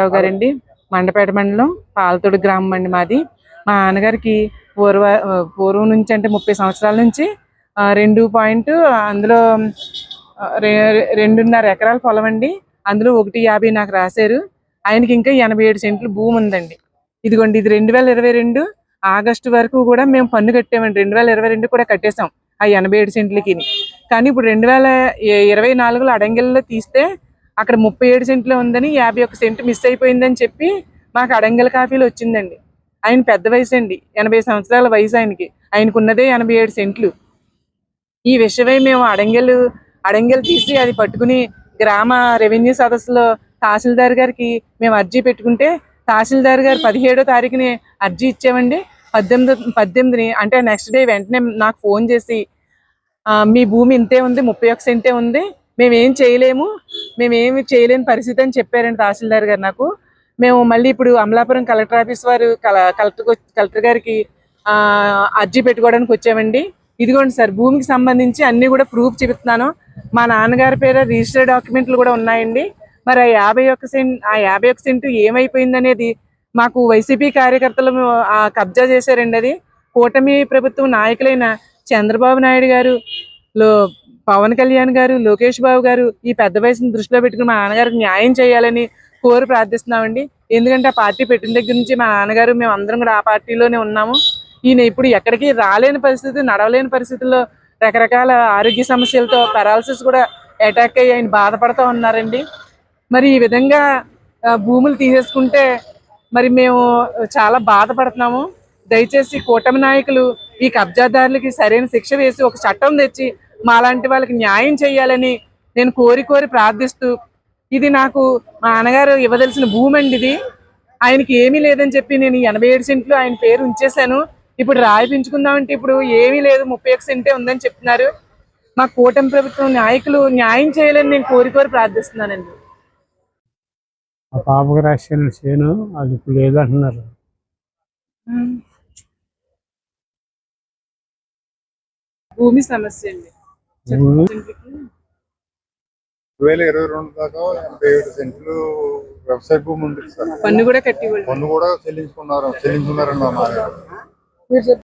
గారు గారండి. మండపేట మండలం పాలతోడు గ్రామం అండి మాది. మా నాన్నగారికి పూర్వ పూర్వం నుంచి అంటే ముప్పై సంవత్సరాల నుంచి రెండు పాయింట్ అందులో రెండున్నర ఎకరాల పొలం అండి. అందులో ఒకటి యాభై నాకు రాశారు. ఆయనకి ఇంకా ఎనభై ఏడు సెంట్లు భూమి ఉందండి. ఇదిగోండి ఇది రెండు వేల ఇరవై రెండు ఆగస్టు వరకు కూడా మేము పన్ను కట్టామండి. రెండు వేల ఇరవై రెండు కూడా కట్టేసాం ఆ ఎనభై ఏడు సెంట్లకి. కానీ ఇప్పుడు రెండు వేల ఇరవై నాలుగులో అడంగిల్లో తీస్తే అక్కడ ముప్పై ఏడు సెంట్లో ఉందని యాభై ఒక్క సెంట్ మిస్ అయిపోయిందని చెప్పి మాకు అడంగల్ కాఫీలు వచ్చిందండి. ఆయన పెద్ద వయసు అండి ఎనభై సంవత్సరాల వయసు ఆయనకి. ఆయనకు ఉన్నదే ఎనభై ఏడు సెంట్లు. ఈ విషయమై మేము అడంగలు అడంగలు తీసి అది పట్టుకుని గ్రామ రెవెన్యూ సదస్సులో తహసీల్దార్ గారికి మేము అర్జీ పెట్టుకుంటే తహసీల్దార్ గారు పదిహేడో తారీఖుని అర్జీ ఇచ్చామండి. పద్దెనిమిది పద్దెనిమిదిని అంటే నెక్స్ట్ డే వెంటనే నాకు ఫోన్ చేసి మీ భూమి ఇంతే ఉంది ముప్పై ఒక్క సెంటే ఉంది. మేము ఏం చేయలేము మేము ఏమి చేయలేని పరిస్థితి అని చెప్పారండి తహసీల్దార్ గారు నాకు. మేము మళ్ళీ ఇప్పుడు అమలాపురం కలెక్టర్ ఆఫీస్ వారు కల- కలెక్టర్ కలెక్టర్ గారికి అర్జీ పెట్టుకోవడానికి వచ్చామండి. ఇదిగోండి సార్ భూమికి సంబంధించి అన్ని కూడా ప్రూఫ్ చెబుతున్నాను మా నాన్నగారి పేరు రిజిస్టర్ డాక్యుమెంట్లు కూడా ఉన్నాయండి. మరి ఆ యాభై ఒక్క సెంట్ ఆ యాభై ఒక్క సెంటు ఏమైపోయింది అనేది మాకు వైసీపీ కార్యకర్తలు కబ్జా చేశారండి అది. కూటమి ప్రభుత్వం నాయకులైన చంద్రబాబు నాయుడు గారు లో పవన్ కళ్యాణ్ గారు లోకేష్ బాబు గారు ఈ పెద్ద వయసుని దృష్టిలో పెట్టుకుని మా నాన్నగారికి న్యాయం చేయాలని కోరి ప్రార్థిస్తున్నామండి. ఎందుకంటే ఆ పార్టీ పెట్టిన దగ్గర నుంచి మా నాన్నగారు మేము అందరం కూడా ఆ పార్టీలోనే ఉన్నాము. ఈయన ఇప్పుడు ఎక్కడికి రాలేని పరిస్థితి నడవలేని పరిస్థితుల్లో రకరకాల ఆరోగ్య సమస్యలతో పెరాలసిస్ కూడా అటాక్ అయ్యి ఆయన బాధపడుతూ ఉన్నారండి. మరి ఈ విధంగా భూములు తీసేసుకుంటే మరి మేము చాలా బాధపడుతున్నాము. దయచేసి కూటమి నాయకులు ఈ కబ్జాదారులకి సరైన శిక్ష వేసి ఒక చట్టం తెచ్చి మాలాంటి వాళ్ళకి న్యాయం చేయాలని నేను కోరి కోరి ప్రార్థిస్తూ ఇది నాకు మా నాన్నగారు ఇవ్వదలసిన భూమి అండి ఇది. ఆయనకి ఏమీ లేదని చెప్పి నేను ఎనభై ఏడు సెంట్లు ఆయన పేరు ఉంచేశాను. ఇప్పుడు రాయిపించుకుందామంటే ఇప్పుడు ఏమీ లేదు ముప్పై ఒక సెంటే ఉందని చెప్తున్నారు మా కూటమి ప్రభుత్వం నాయకులు న్యాయం చేయాలని నేను కోరి కోరి ప్రార్థిస్తున్నానండి. ఆ పాపకు రాసిన చేను అది ఇప్పుడు లేదంటున్నారు. భూమి సమస్య అండి. వేల ఇరవై రెండు దాకా ఎనభై ఏడు సెంట్లు వ్యవసాయ భూమి ఉంది సార్. పన్ను కూడా కట్టి పన్ను కూడా చెల్లించుకున్నారు చెల్లించుకున్నారండి మా.